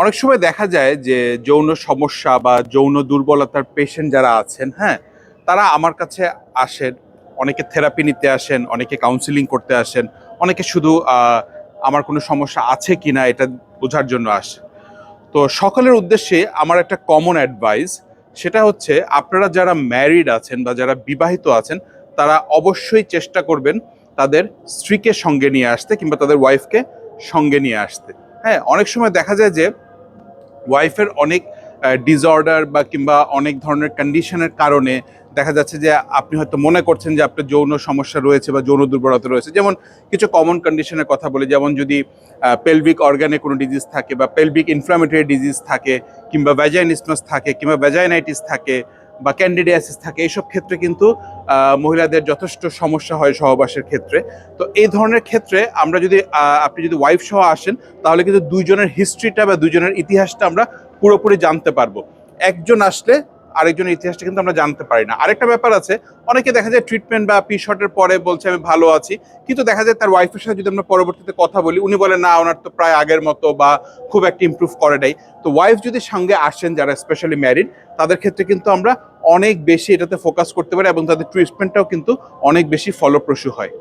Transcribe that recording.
অনেক সময় দেখা যায় যে যৌন সমস্যা বা যৌন দুর্বলতার পেশেন্ট যারা আছেন হ্যাঁ তারা আমার কাছে আসেন, অনেকে থেরাপি নিতে আসেন, অনেকে কাউন্সিলিং করতে আসেন, অনেকে শুধু আমার কোনো সমস্যা আছে কিনা এটা বোঝার জন্য আসেন। তো সকলের উদ্দেশ্যে আমার একটা কমন অ্যাডভাইস সেটা হচ্ছে আপনারা যারা ম্যারিড আছেন বা যারা বিবাহিত আছেন, তারা অবশ্যই চেষ্টা করবেন তাদের স্ত্রীকে সঙ্গে নিয়ে আসতে কিংবা তাদের ওয়াইফকে সঙ্গে নিয়ে আসতে। হ্যাঁ অনেক সময় দেখা যায় যে ওয়াইফের অনেক ডিসঅর্ডার বা কিংবা অনেক ধরনের কন্ডিশনের কারণে দেখা যাচ্ছে যে আপনি হয়তো মনে করছেন যে আপনার যৌন সমস্যা রয়েছে বা যৌন দুর্বলতা রয়েছে। যেমন কিছু কমন কন্ডিশনের কথা বলি, যেমন যদি পেলভিক অর্গানে কোনো ডিজিজ থাকে বা পেলভিক ইনফ্লামেটরি ডিজিজ থাকে কিংবা ভ্যাজাইনিসমাস থাকে কিংবা ভ্যাজাইনাইটিস থাকে বা ক্যান্ডিডিয়াসিস থাকে, এইসব ক্ষেত্রে কিন্তু মহিলাদের যথেষ্ট সমস্যা হয় সহবাসের ক্ষেত্রে। তো এই ধরনের ক্ষেত্রে আমরা যদি আপনি যদি ওয়াইফ সহ আসেন, তাহলে কিন্তু দুইজনের হিস্ট্রিটা বা দুজনের ইতিহাসটা আমরা পুরোপুরি জানতে পারব। একজন আসলে আরেকজনের ইতিহাসটা কিন্তু আমরা জানতে পারি না। আরেকটা ব্যাপার আছে, অনেকে দেখা যায় ট্রিটমেন্ট বা পি শটের পরে বলছে, আমি ভালো আছি। কিন্তু দেখা যায় তার ওয়াইফের সাথে যদি আমরা পরবর্তীতে কথা বলি, উনি বলেন, না, ওনার তো প্রায় আগের মতো বা খুব একটা ইমপ্রুভ করে নাই। তো ওয়াইফ যদি সঙ্গে আসেন, যারা স্পেশালি ম্যারিড তাদের ক্ষেত্রে কিন্তু আমরা অনেক বেশি এটাতে ফোকাস করতে পারি এবং তাদের ট্রিটমেন্টটাও কিন্তু অনেক বেশি ফলপ্রসূ হয়।